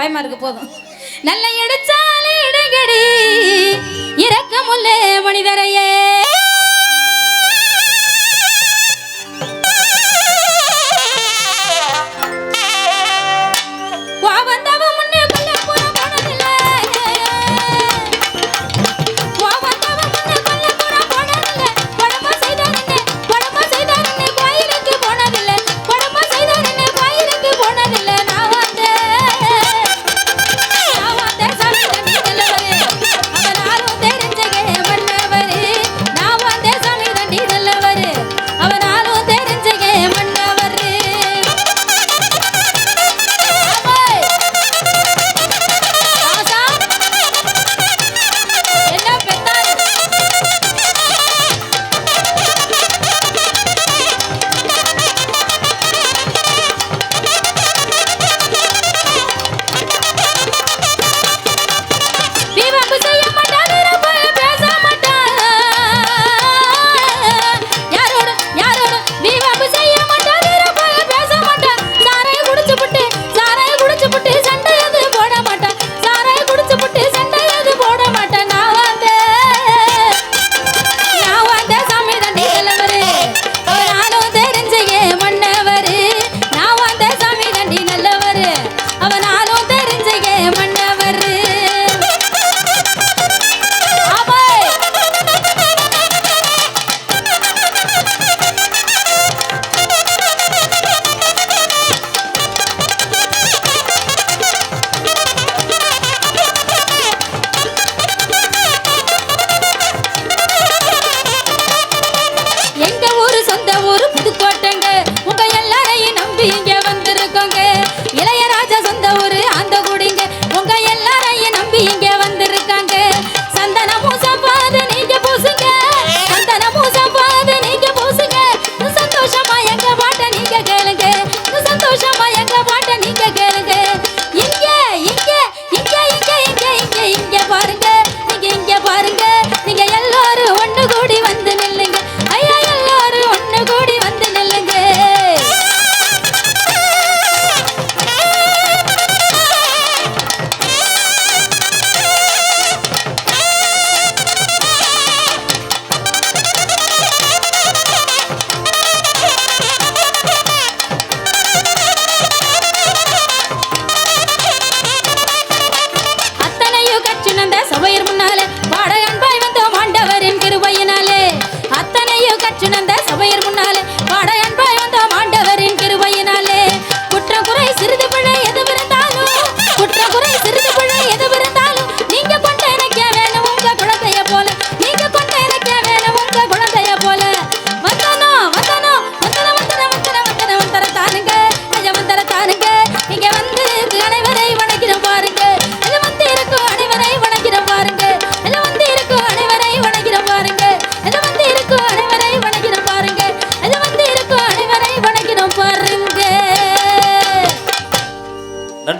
பயமா இருக்கு போதும். நல்ல எடுத்தாலே இடங்கடி இறக்கமுள்ள மனிதரையே.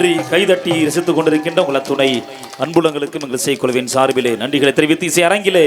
நன்றி. கைதட்டி ரசித்துக் கொண்டிருக்கின்ற உங்கள் துணை அன்புலங்களுக்கும் எங்கள் இசைக்குழுவின் சார்பிலே. நன்றிகளை தெரிவித்து இசை அரங்கிலே.